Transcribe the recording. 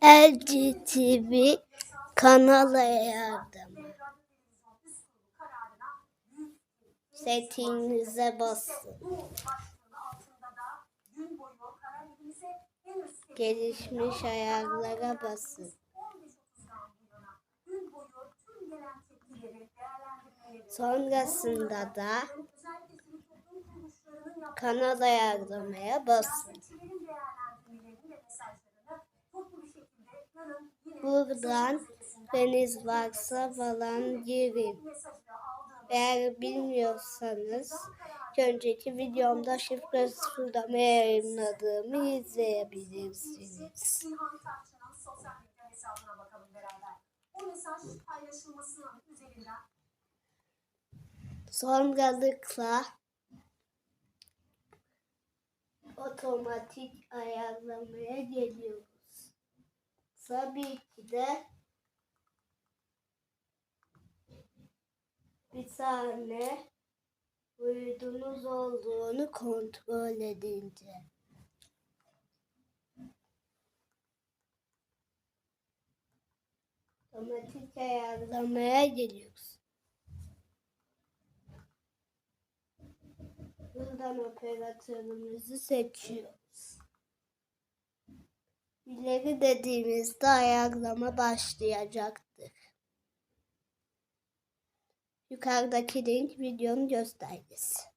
LGTB kanala yardım. Settinginize basın. Gelişmiş ayarlara basın. Sonrasında da kanal ayarlamaya basın. Buradan deniz varsa falan girin. Eğer bilmiyorsanız önceki videomda şifre sıfırlama yayınladığımı izleyebilirsiniz. Sonralıkla otomatik ayarlamaya geliyoruz. Tabii ki de bir tane uydunuz olduğunu kontrol edince. Otomatik ayarlamaya geliyoruz. Buradan operatörümüzü seçiyoruz. İleri dediğimizde ayarlama başlayacaktır. Yukarıdaki link videonun göstergesi.